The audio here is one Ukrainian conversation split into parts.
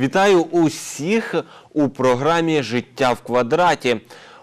Вітаю усіх у програмі Життя в квадраті.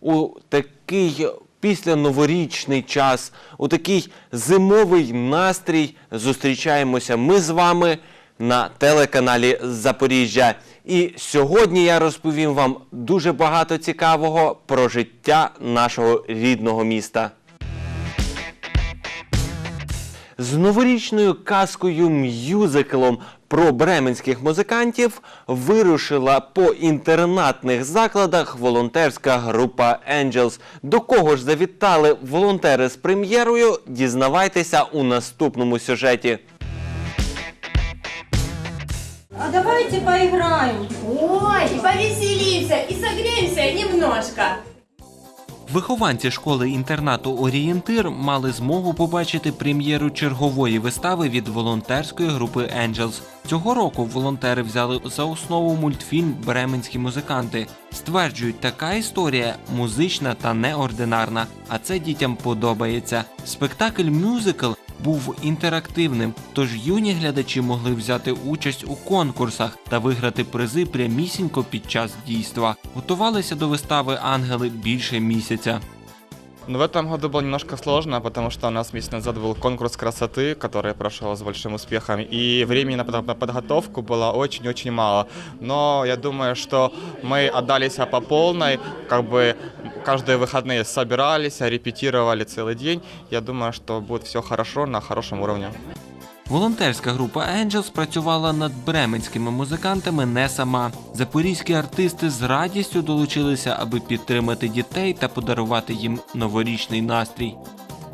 У такий післяноворічний час, у такий зимовий настрій зустрічаємося ми з вами на телеканалі Запоріжжя. І сьогодні я розповім вам дуже багато цікавого про життя нашого рідного міста. З новорічною казкою мюзиклом про бременських музикантів вирушила по інтернатних закладах волонтерська група Angels. До кого ж завітали волонтери з прем'єрою? Дізнавайтеся у наступному сюжеті. А давайте поиграем. Ой, и повеселимся, и согреемся немножко. Вихованці школи-інтернату Орієнтир мали змогу побачити прем'єру чергової вистави від волонтерської групи Angels. Цього року волонтери взяли за основу мультфільм Бременські музиканти. Стверджують, така історія музична та неординарна, а це дітям подобається. Спектакль мюзикл був інтерактивним, тож юні глядачі могли взяти участь у конкурсах та виграти призи прямісінько під час дійства. Готувалися до вистави ангели більше місяця. Ну, в этом году было немножко сложно, потому что у нас месяц назад был конкурс красоты, который прошел с большим успехом, и времени на под- на подготовку было очень-очень мало. Но я думаю, что мы отдались по полной, как бы каждые выходные собирались, репетировали целый день. Я думаю, что будет все хорошо, на хорошем уровне. Волонтерська група Angels працювала над бременськими музикантами не сама. Запорізькі артисти з радістю долучилися, аби підтримати дітей та подарувати їм новорічний настрій.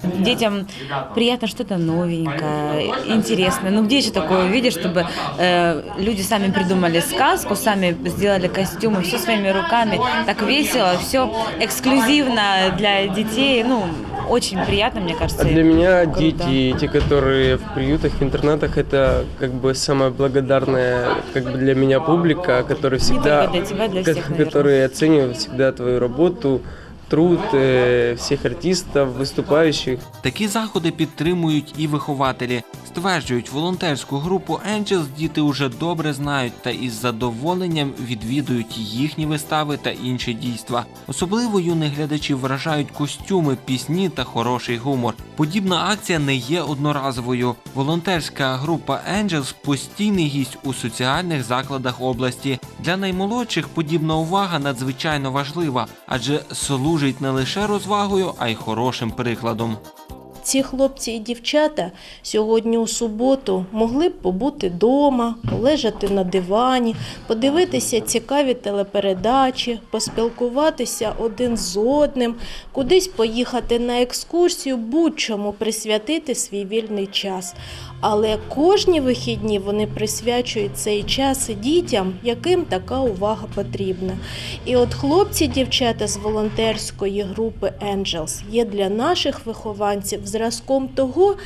Детям приятно что-то новенькое, интересное. Ну где же такое увидишь, чтобы э, люди сами придумали сказку, сами сделали костюмы, все своими руками, так весело, все эксклюзивно для детей. Ну, очень приятно, мне кажется. А для меня Круто. дети, те, которые в приютах, в интернатах, это как бы самая благодарная как бы для меня публика, которая всегда, только для тебя, для ко- всех, наверное. которые оценивают всегда твою работу, труд э, всех артистов, выступающих. Такі заходи підтримують і вихователі. Стверджують, волонтерську групу Angels діти уже добре знають та із задоволенням відвідують їхні вистави та інші дійства. Особливо юних глядачів вражають костюми, пісні та хороший гумор. Подібна акція не є одноразовою. Волонтерська група Angels постійний гість у соціальних закладах області. Для наймолодших подібна увага надзвичайно важлива, адже служить не лише розвагою, а й хорошим прикладом. Ці хлопці і дівчата сьогодні у суботу могли б побути вдома, полежати на дивані, подивитися цікаві телепередачі, поспілкуватися один з одним, кудись поїхати на екскурсію, будь-чому присвятити свій вільний час. Але кожні вихідні вони присвячують цей час дітям, яким така увага потрібна. І от хлопці, дівчата з волонтерської групи Angels є для наших вихованців зразком того,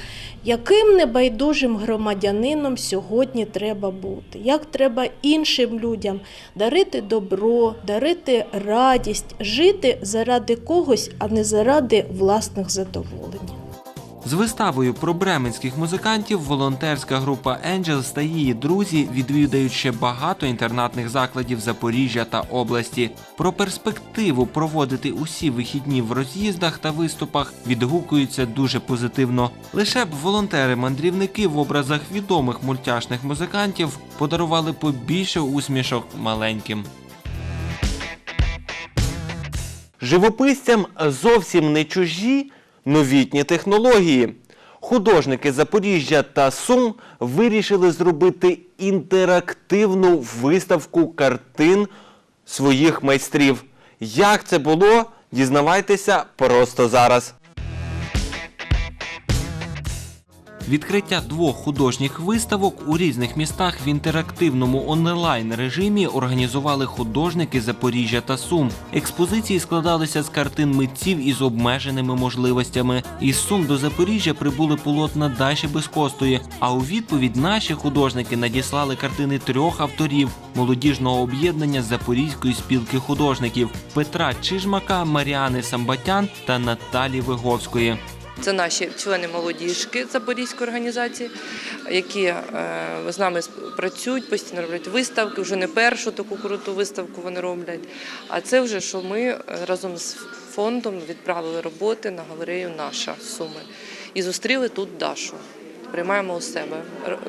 яким небайдужим громадянином сьогодні треба бути, як треба іншим людям дарити добро, дарити радість, жити заради когось, а не заради власних задоволень. З виставою про бременських музикантів волонтерська група Angels та її друзі відвідають ще багато інтернатних закладів Запоріжжя та області. Про перспективу проводити усі вихідні в роз'їздах та виступах відгукуються дуже позитивно. Лише б волонтери-мандрівники в образах відомих мультяшних музикантів подарували побільше усмішок маленьким. Живописцям зовсім не чужі новітні технології. Художники Запоріжжя та Сум вирішили зробити інтерактивну виставку картин своїх майстрів. Як це було, дізнавайтеся просто зараз. Відкриття двох художніх виставок у різних містах в інтерактивному онлайн режимі організували художники Запоріжжя та Сум. Експозиції складалися з картин митців із обмеженими можливостями. Із Сум до Запоріжжя прибули полотна Даші Безкостої. А у відповідь наші художники надіслали картини трьох авторів молодіжного об'єднання Запорізької спілки художників Петра Чижмака, Маріани Самбатян та Наталі Виговської. Це наші члени молодіжки Запорізької організації, які е, з нами працюють, постійно роблять виставки. Вже не першу таку круту виставку вони роблять. А це вже що ми е, разом з фондом відправили роботи на галерею Наша Суми і зустріли тут Дашу. Приймаємо у себе.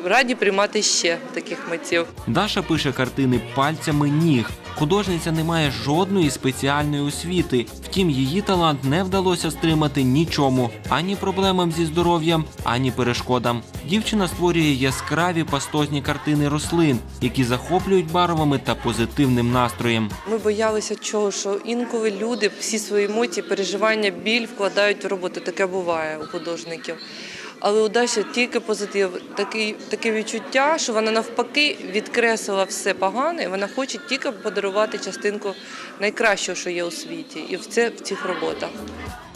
Раді приймати ще таких митців. Даша пише картини пальцями ніг. Художниця не має жодної спеціальної освіти. Втім, її талант не вдалося стримати нічому ані проблемам зі здоров'ям, ані перешкодам. Дівчина створює яскраві пастозні картини рослин, які захоплюють барвами та позитивним настроєм. Ми боялися чого, що інколи люди всі свої емоції, переживання, біль вкладають в роботу. Таке буває у художників. Але у Даші тільки позитив, такий, таке відчуття, що вона навпаки відкреслила все погане, вона хоче тільки подарувати частинку найкращого, що є у світі, і в це в цих роботах.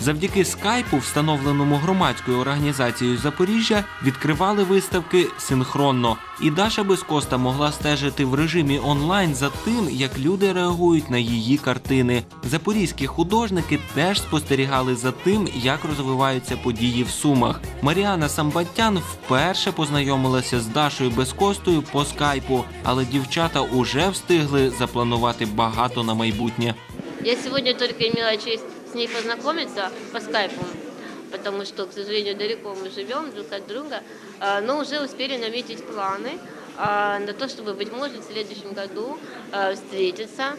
Завдяки скайпу, встановленому громадською організацією Запоріжжя, відкривали виставки синхронно. І Даша Безкоста могла стежити в режимі онлайн за тим, як люди реагують на її картини. Запорізькі художники теж спостерігали за тим, як розвиваються події в Сумах. Маріана Самбаттян вперше познайомилася з Дашою Безкостою по скайпу, але дівчата уже встигли запланувати багато на майбутнє. Я сегодня только имела честь с ней познакомиться по скайпу, потому что, к сожалению, далеко мы живем друг от друга, а, но уже успели наметить планы а, на то, чтобы, быть может, в следующем году а, встретиться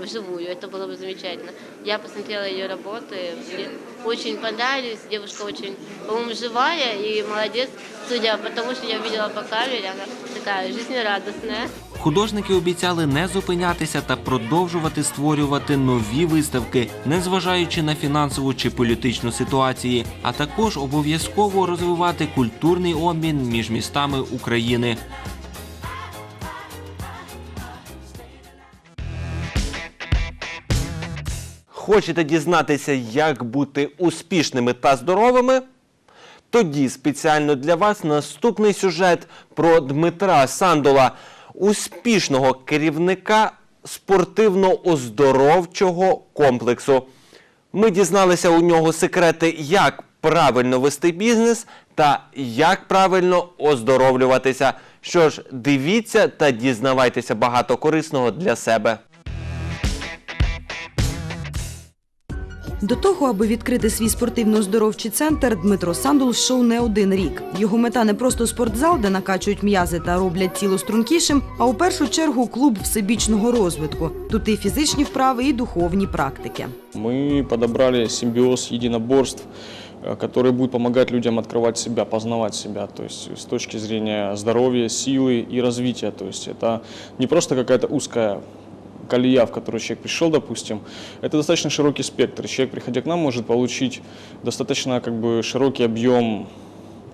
вживую. Это было бы замечательно. Я посмотрела ее работы, мне очень понравились. Девушка очень, по-моему, живая и молодец, судя по тому, что я видела по камере, она такая жизнерадостная. Художники обіцяли не зупинятися та продовжувати створювати нові виставки, незважаючи на фінансову чи політичну ситуації, а також обов'язково розвивати культурний обмін між містами України. Хочете дізнатися, як бути успішними та здоровими? Тоді спеціально для вас наступний сюжет про Дмитра Сандола, успішного керівника спортивно-оздоровчого комплексу. Ми дізналися у нього секрети, як правильно вести бізнес та як правильно оздоровлюватися. Що ж, дивіться та дізнавайтеся багато корисного для себе. До того, аби відкрити свій спортивно-оздоровчий центр, Дмитро Сандул йшов не один рік. Його мета не просто спортзал, де накачують м'язи та роблять тіло стрункішим, а у першу чергу клуб всебічного розвитку. Тут і фізичні вправи, і духовні практики. Мы подобрали симбиоз единоборств, э, который будет помогать людям открывать себя, познавать себя, то есть с точки зрения здоровья, силы и развития. То есть это не просто какая-то узкая колея, в которую человек пришел, допустим, это достаточно широкий спектр. Человек, приходя к нам, может получить достаточно как бы, широкий объем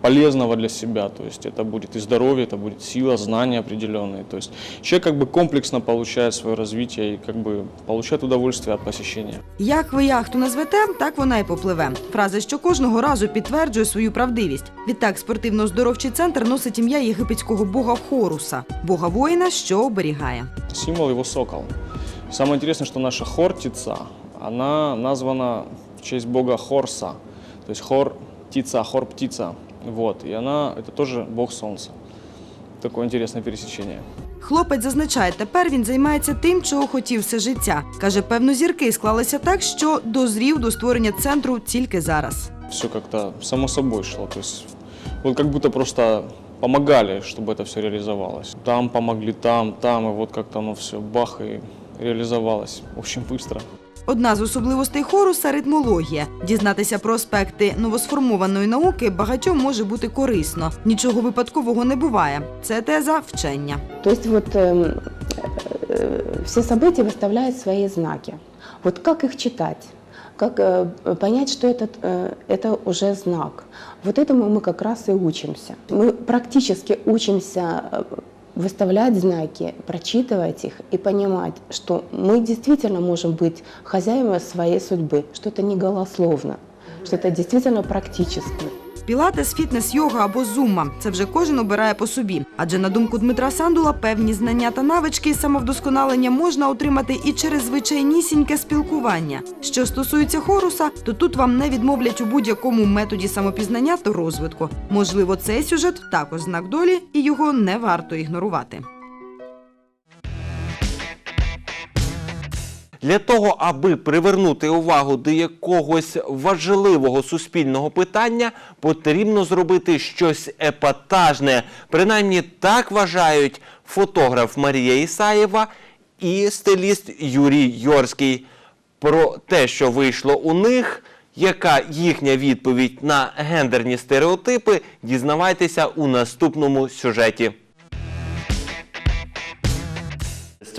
полезного для себя. То есть это будет и здоровье, это будет сила, знания определенные. То есть человек как бы комплексно получает свое развитие и как бы получает удовольствие от посещения. Як ви яхту назвете, так вона і попливе. Фраза, що кожного разу підтверджує свою правдивість. Відтак, спортивно-оздоровчий центр носить ім'я єгипетського бога Хоруса, бога воїна, що оберігає. Символ его сокол. Самое интересное, что наша хортица, она названа в честь бога Хорса. То есть хор – птица, хор – птица. Вот. И она – это тоже бог солнца. Такое интересное пересечение. Хлопець зазначає, тепер він займається тим, чого хотів все життя. Каже, певно, зірки склалися так, що дозрів до створення центру тільки зараз. Все как-то само собой шло. То есть вот как будто просто помогали, чтобы это все реализовалось. Там помогли, там, там, и вот как-то оно все бах и реализовалось очень быстро. Одна з особливостей хоруса ритмологія. Дізнатися про аспекти новосформованої науки багатьом може бути корисно. Нічого випадкового не буває. Це теза вчення. То есть вот эм, э, все события выставляют свои знаки. Вот как их читать? Как э, понять, что этот, э, это уже знак? Вот этому мы как раз и учимся. Мы практически учимся э, выставлять знаки, прочитывать их и понимать, что мы действительно можем быть хозяевами своей судьбы, что это не голословно, что это действительно практически. Пілатес, фітнес, йога або зумма це вже кожен обирає по собі. Адже на думку Дмитра Сандула, певні знання та навички і самовдосконалення можна отримати і через звичайнісіньке спілкування. Що стосується хоруса, то тут вам не відмовлять у будь-якому методі самопізнання та розвитку. Можливо, цей сюжет також знак долі, і його не варто ігнорувати. Для того, аби привернути увагу до якогось важливого суспільного питання, потрібно зробити щось епатажне. Принаймні так вважають фотограф Марія Ісаєва і стиліст Юрій Йорський. Про те, що вийшло у них, яка їхня відповідь на гендерні стереотипи, дізнавайтеся у наступному сюжеті.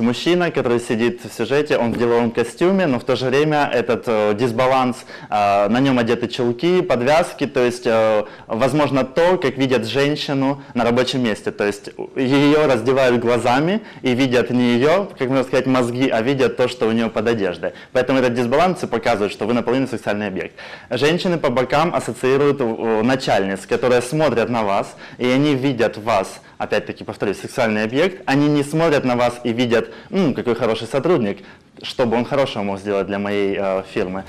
Мужчина, который сидит в сюжете, он в деловом костюме, но в то же время этот э, дисбаланс, э, на нем одеты чулки, подвязки, то есть, э, возможно, то, как видят женщину на рабочем месте. То есть ее раздевают глазами и видят не ее, как можно сказать, мозги, а видят то, что у нее под одеждой. Поэтому этот дисбаланс и показывает, что вы наполовину сексуальный объект. Женщины по бокам ассоциируют э, начальниц, которые смотрят на вас, и они видят вас опять-таки повторюсь, сексуальный объект, они не смотрят на вас и видят, «М, какой хороший сотрудник, что бы он хорошего мог сделать для моей э, фирмы.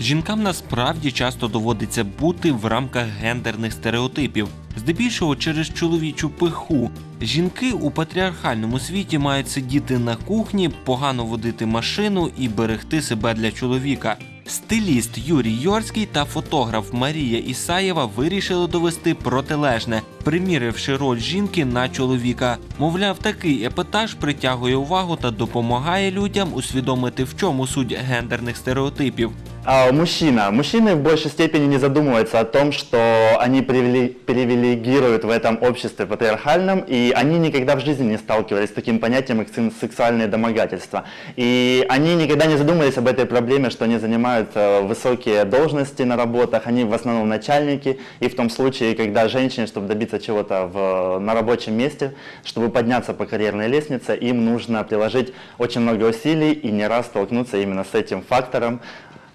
Жінкам насправді часто доводиться бути в рамках гендерних стереотипів, здебільшого через чоловічу пиху. Жінки у патріархальному світі мають сидіти на кухні, погано водити машину і берегти себе для чоловіка. Стиліст Юрій Йорський та фотограф Марія Ісаєва вирішили довести протилежне, приміривши роль жінки на чоловіка. Мовляв, такий епатаж притягує увагу та допомагає людям усвідомити, в чому суть гендерних стереотипів. А, мужчина. Мужчины в большей степени не задумываются о том, что они привили- привилегируют в этом обществе патриархальном, и они никогда в жизни не сталкивались с таким понятием, как сен- сексуальные домогательства. И они никогда не задумывались об этой проблеме, что они занимают э, высокие должности на работах, они в основном начальники, и в том случае, когда женщине, чтобы добиться чего-то в, на рабочем месте, чтобы подняться по карьерной лестнице, им нужно приложить очень много усилий и не раз столкнуться именно с этим фактором,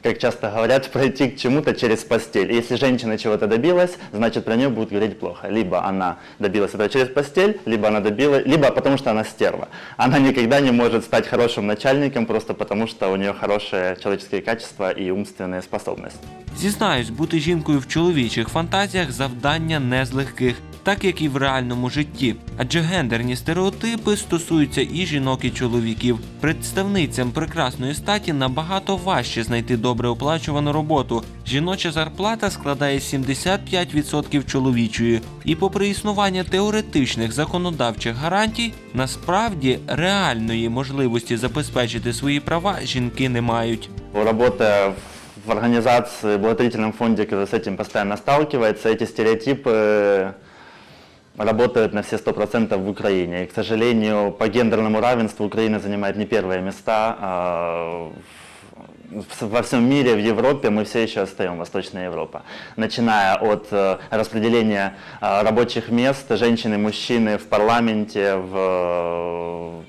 как часто говорят, пройти к чему-то через постель. И если женщина чего-то добилась, значит про нее будут говорить плохо. Либо она добилась этого через постель, либо она добилась, либо потому что она стерва. Она никогда не может стать хорошим начальником просто потому, что у нее хорошие человеческие качества и умственные способности. Зізнаюсь, бути жінкою в чоловічих фантазіях завдання не з легких, так як і в реальному житті. Адже гендерні стереотипи стосуються і жінок, і чоловіків. Представницям прекрасної статі набагато важче знайти добре оплачувану роботу. Жіноча зарплата складає 75% чоловічої. І попри існування теоретичних законодавчих гарантій, насправді реальної можливості забезпечити свої права жінки не мають. Работая в организации, в благотворительном фонде, который с этим постоянно сталкивается, эти стереотипы работают на все 100% в Украине. И, к сожалению, по гендерному равенству Украина занимает не первые места. а во всем мире, в Европе мы все еще отстаем, Восточная Европа. Начиная от э, распределения э, рабочих мест, женщины мужчины в парламенте, в,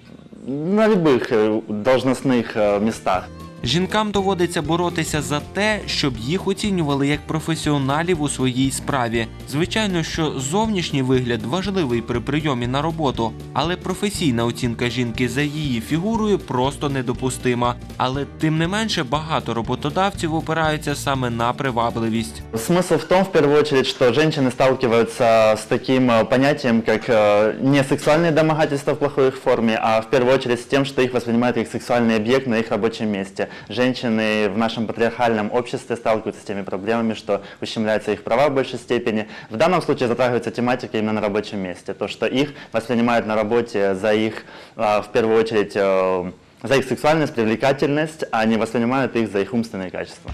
э, на любых должностных местах. Жінкам доводиться боротися за те, щоб їх оцінювали як професіоналів у своїй справі. Звичайно, що зовнішній вигляд важливий при прийомі на роботу, але професійна оцінка жінки за її фігурою просто недопустима. Але тим не менше багато роботодавців опираються саме на привабливість. Смысл в том, в первую очередь, что женщины сталкиваются с таким э, понятием, как э, не сексуальные домогательства в плохой их форме, а в первую очередь с тем, что их воспринимают как сексуальный объект на их рабочем месте. Женщины в нашем патриархальном обществе сталкиваются с теми проблемами, что ущемляются их права в большей степени. В данном случае затрагивается тематика именно на рабочем месте. То, что их воспринимают на работе за их, э, в первую очередь, э, за их сексуальность, привлекательность, а не воспринимают их за их умственные качества.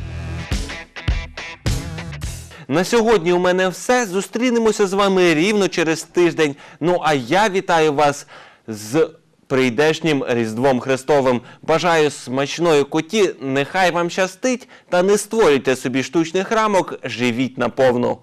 На сьогодні у мене все. Зустрінемося з вами рівно через тиждень. Ну а я вітаю вас з прийдешнім Різдвом Христовим. Бажаю смачної куті, нехай вам щастить, та не створюйте собі штучних рамок, живіть наповну.